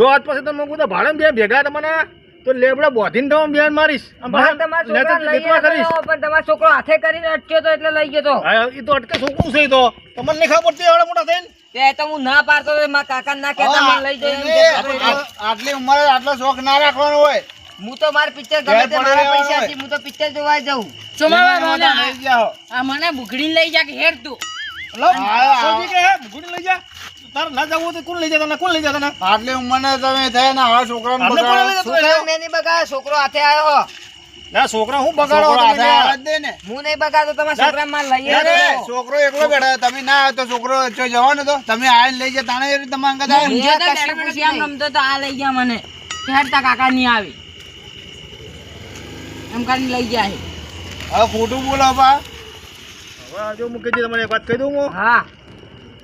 જો આજ પછી તમે તો ભાડે બે ભેગા તમને તો લેબડા બોધીને તો હું બેન મારીશ. તમારા છોકરા લઈ લેતવા કરીશ. આવ્યો, પણ તમારો છોકરો હાથે કરીને અટક્યો તો એટલે લઈ ગયો તો. એ તો અટકે છોકરું છે તો? તમને નહીં ખબર પડતી એવડા મોટા થઈને? તે તો હું ના પાડતો મારા કાકા ના કહેતા મને લઈ આટલી ઉંમરે આટલો શોખ ના રાખવાનો હોય. હું તો માર પિક્ચર ગમે તે મારા પૈસા હોય. હું તો પિક્ચર જોવા જાઉં. ચોમાવા આ મને બુઘડીને લઈ જા કે હેડ તું. લો, લઈ જા. તારે ના જવું તો કોણ લઈ જાય તને? કોણ લઈ જતા આટલી ઉંમરને તમે થયા ને છોકરાને કોણ લઈ બગાડો. છોકરા મેં નહીં બગાડ્યો છોકરો હાથે આવ્યો ના છોકરા હું બગાડો છોકરો તમે હું નહીં બગાડતો તમારા છોકરા માર લઈ છોકરો એકલો બેઠા તમે ના આવ્યો તો છોકરો જવાનો તો. તમે આ લઈ જાય તાણે તમારે તમારા અંગત આવે. મેં જો તો કશું દાડે પછી આમ રમતો તો આ લઈ ગયા મને. કે તા કાકા નહીં આવી. એમ કરીને લઈ ગયા છે. હવે ખોટું બોલો બા. હવે જો મુકેશજી તમને એક વાત કહી દઉં હું. હા. હવે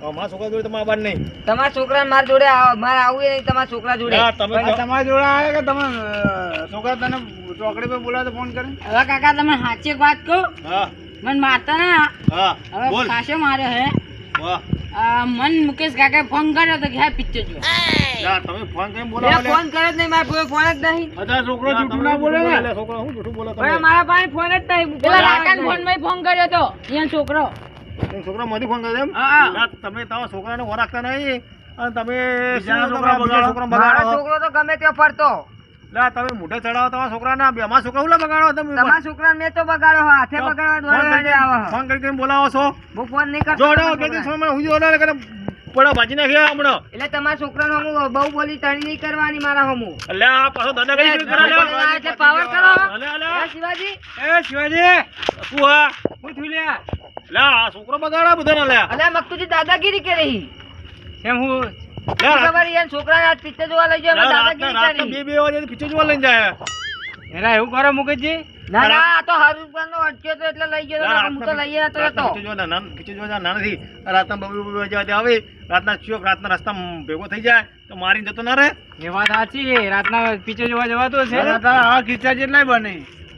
મારા છોકરા જોડે તમારા બાર નહીં. તમારા છોકરા મારા જોડે મારે આવવું નહીં તમારા છોકરા જોડે. તમે તમારા જોડે આવે કે તમે છોકરા તને ચોકડી પર બોલાવે ફોન કરે? હવે કાકા તમે સાચી વાત કહો? મને મારતા ને હવે ખાસો માર્યો હે. મન મુકેશ કાકા ફોન કર્યો તો કે હે પિક્ચર જો તમે ફોન કરીને બોલાવો ફોન કર્યો જ નહીં મારા ફોન જ નહીં. બધા છોકરો જૂઠું ના બોલે ને લે, હું જૂઠું બોલો મારા પાસે ફોન જ નહીં પેલા ફોનમાં ફોન કર્યો તો અહીંયા છોકરો. છોકરા મોદી ફોન કર્યો એમ? તમે તમારા છોકરાને ઓળખતા નહીં અને તમે છોકરા? છોકરાને તો ગમે ત્યાં ફરતો. લા, તમે મોઢે ચડાવો તમારા છોકરાને બે અમારા છોકરા ઉલા બગાડો તમે તમારા છોકરા મેં તો બગાડો હાથે બગાડવા ફોન આવે ફોન કરી કરીને બોલાવો છો. હું ફોન નહીં કરતો જોડો કે સમય હું જોડો કરે પડો ભાજી નાખ્યા હમણાં. એટલે તમારા છોકરાનો હમું બહુ બોલી તણી નહીં કરવાની મારા હમું. એટલે આ પાછો દાદાગીરી શરૂ કરે એટલે પાવર કરો. અલે, અલે. શિવાજી? એ શિવાજી. શું હું થયું લ્યા? લે આ છોકરો બગાડા બધાને લે. અલ્યા મકતુજી દાદાગીરી કરી કેમ હું? ખબર યાર છોકરાને આજ પિક્ચર જોવા લઈ જાય રાતના દાદાગીરી રાતના કરી. બે બે વાગે પિક્ચર જોવા લઈને જાય. એના એવું કરો મુકેશજી. ના ના આ તો હર નો અટક્યો તો એટલે લઈ ગયો હું તો લઈ જતો જોવા ના- પિક્ચર જોવા ના નથી રાતના બબે બબે વાગ્યા ત્યાં આવે રાતના ચોક રાતના રસ્તામાં ભેગો થઈ જાય તો મારી જતો ના રે એ વાત સાચી રાતના પીછે જોવા જવાતું છે હા કિસ્સા જેટલા બને.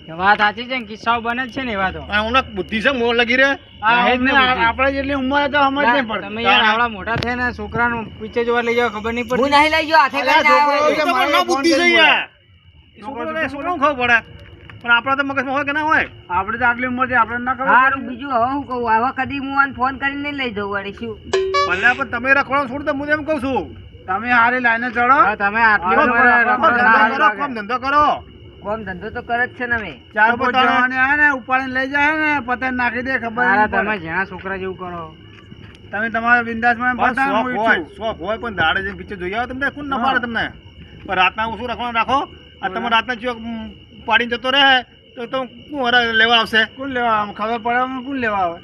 વાત સાચી છે કિસ્સાઓ બને છે ને એવા તો હમણાં બુદ્ધિ છે મોર લગી રે આપણે જેટલી ઉંમર તો સમજ નહીં પડે તમે યાર આવડા મોટા થયા ને છોકરાનું પિક્ચર જોવા લઈ જાવ ખબર નહીં હું નહીં લઈ ગયો હાથે આવ્યો. બુદ્ધિ છે યાર. ખબર પડે? પણ આપણા તો મગજમાં હોય કે ના હોય? આપણે તો આટલી ઉંમરથી આપણે ના હારું બીજું હવે હું કહું હવે કદી હું આને ફોન કરીને નહીં લઈ જવું વળી શું? ભલે પણ તમે રખડો છોડ તો હું એમ કહું છું. તમે હારી લાઈને ચડો. તમે આટલી કોમ ધંધો કરો. કોમ ધંધો તો કરે જ છે ને અમે. ચાર પોતાને આવે ને ઉપાડીને લઈ જાય ને પતંગ નાખી દે ખબર નહીં તમે જ્યાં છોકરા જેવું કરો. તમે તમારા બિંદાસમાં હું હોય. શોખ હોય પણ દાડે જઈને પિક્ચર જોઈ આવો તમને કોણ ના. પાડે તમને? પણ રાતના શું રાખવાનું રાખો? આ તમે રાતના ચોક પાડીને જતો રહે તો તો કોણ હરા લેવા આવશે? કોણ લેવા આવે? ખબર પડે અમને કોણ લેવા આવે?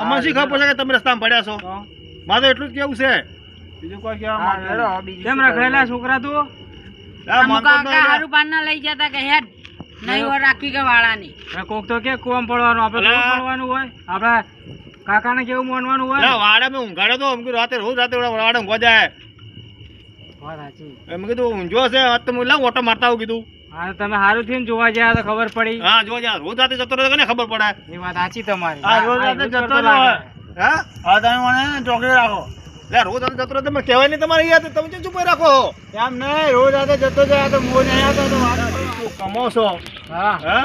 અમારે શી ખબર પડશે કે તમે રસ્તામાં પડ્યા છો? મારે તો એટલું જ કેવું છે. બીજું કોઈ કેવા કેમ રખડેલા છોકરા તું? આ અમુક કાકા હારું પાન ના લઈ જતા કે હેડ નહીં હોય રાખી કે વાળાની. કોક તો કે કુવામ પડવાનું આપણે પડવાનું હોય. આપણા કાકાને કેવું માનવાનું હોય? લા, મેં તો કીધું રાતે રોજ રાતે વાડે ઊંઘવા જાય. એમ કીધું ઊંઝો છે તો હું લાવ ઓટો મારતા આવું કીધું. હા તમે સારું થઈને જોવા ગયા તો ખબર પડી. હા જો જા રોજ રાતે જતો રહે ને ખબર પડે? એ વાત સાચી તમારી. હા, રોજ રાતે જતો જ હા? હા તમે મને ચોકડી રાખો. લે રોજ રાતે જતો તમે કહેવાય નહીં તમારે યાર તમે ચમ ચૂપ રાખો? એમ નહીં રોજ રાતે જતો જાય તો મોજ નહીં આવતો તો વાત કમો છો. હા. હા?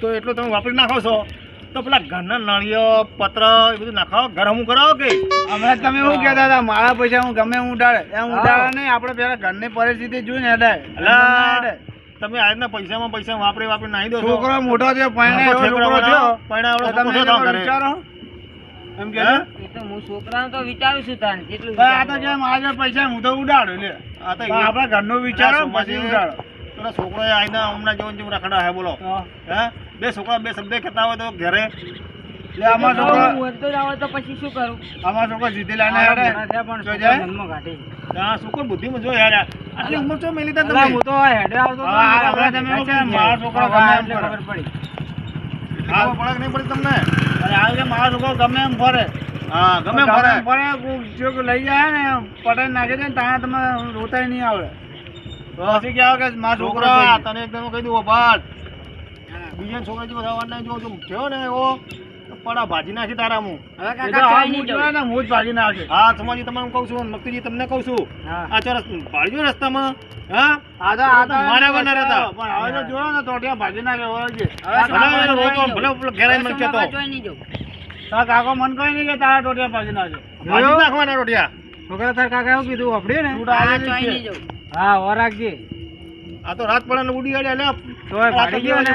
તો એટલું તમે વાપરી નાખો છો. તો પેલા ઘરના નળીઓ પત્ર એ બધું નાખો ઘર હમું કરાવો કે? હમણાં તમે શું કહેતા હતા મારા પૈસા હું ગમે હું ઉડાડે. એમ ઉડાડે નહીં આપણે પેલા ઘરની પરિસ્થિતિ જોઈને અડાય એટલે તમે આજના પૈસામાં પૈસા વાપરી વાપરી નાખી દો છોકરો મોટો થયો પરણે મોટો છોકરો થયો. વિચારો? એમ કે? એ તો હું છોકરાનો તો વિચારું છું તાને જેટલું આ તો જેમ આજે પૈસા હું તો ઉડાડું લે. આ તો આપણા ઘરનો વિચારો પછી ઉડાડો. પેલા છોકરો આઈને હમણાં જેવું જેવું રખડા હે બોલો. હે. બે છોકરા બે શબ્દ કહેતા હોય તો ઘરે. લે આમાં છોકરો હું વળતો જ આવે તો પછી શું કરું? આમાં છોકરો જીતી લાઈને હેડે. જો જાય આ છોકરો બુદ્ધિમાં જો યાર આટલી ઉંમર ચો મેલી તમે? હું તો હેડે આવતો તો મારા છોકરા ગમે એમ ખબર પડી. પડે નહીં પડી તમને? અરે આવી કે મારા છોકરો ગમે એમ ફરે. હા ગમે ફરે. ફરે જો લઈ જાય ને પટાઈ નાખે છે ને ત્યાં તમે રોતાય નહીં આવે. પછી કે આવે કે મારા છોકરા તને એકદમ કહી દઉં ભાત બીજા છોકરા જેવો થવા નહીં જો થયો ને એવો? પડા ભાજી નાખી તારા હું. જોયા ને મૂળ નાખે. હા સમાજી તમને કહું છું મક્તુજી તમને કહું છું. આ ચોરસ ભાડ્યો રસ્તામાં. હા? મારા રહેતા. પણ હવે તો જોયો ને નાખે ભલે મને કહેતો. ચોઈ નહીં જવું. તારા કાકો મન કોઈ નહીં કે તારા ટોટિયા નાખે. ભાજી નાખવાના રોટિયા છોકરા તાર કાકા એવું કીધું આપડે ને? હા. હા રાખજે. આ તો રાત પડે ને ઉડી લે. ભાડી ગયો ને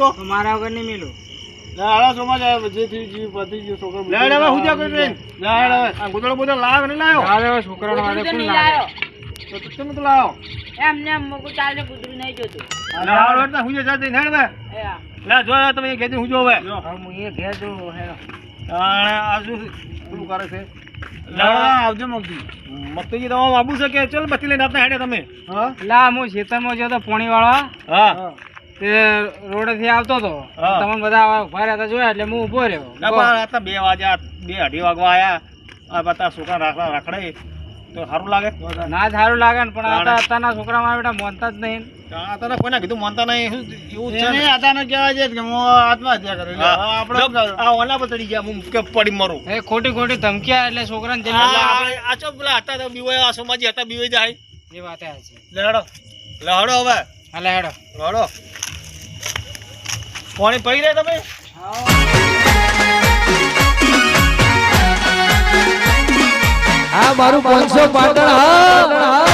તો મારા વગર નહીં મિલું. હાલો સમાજ આવે જે થઈ ગયું પતી ગયું છોકરો લે હેડ હવે હુજા કરી લાવ નહીં લાવ્યો હાલ હવે કોણ લાવે? લાયો. તો તમે તો લાવો એમને એમ મોકું ચાલશે, કૂતરું નહીં જોતું. લે એટલે હુજે ને હેડ બે જો તમે ઘેર હુજો હવે હું એ ઘેર હેડો. શું કરે છે? લે હવે આવજો મગજી. મક્તુજી તમારે આબુ છે કે? ચલ બત્તી લઈને આપતા હેડે તમે. હા? લા હું ખેતરમાં ગયો તો પોણી વાળા હા. તે રોડેથી આવતો હતો તમને તમે બધા ઊભા રહ્યા હતા જોયા એટલે હું ઊભો રહ્યો. ના પણ આ તો બે વાગ્યા બે અઢી વાગવા આવ્યા આ બધા છોકરા રાખડા રાખડે. તો સારું લાગે? ના સારું લાગે ને પણ આ તો અત્યારના છોકરા મારા બેટા મોનતા જ નહીં. આ તને કોઈને કીધું માનતા નહીં. શું એવું છે એને ને? કહેવાય છે કે હું આત્મહત્યા કરી આપણે આ ઓલા પર ચડી ગયા. હું કે પડી મરું. એ ખોટી ખોટી ધમકી એટલે છોકરાને જઈને આ ચો પેલા હતા તો બીવાય આ સોમાજી હતા બીવાઈ જાય. એ વાત છે. લેડો હવે. હા લહેડો. લેડો પાણી પડી રહે તમે? હા મારું પાંચસો પાટણ હા.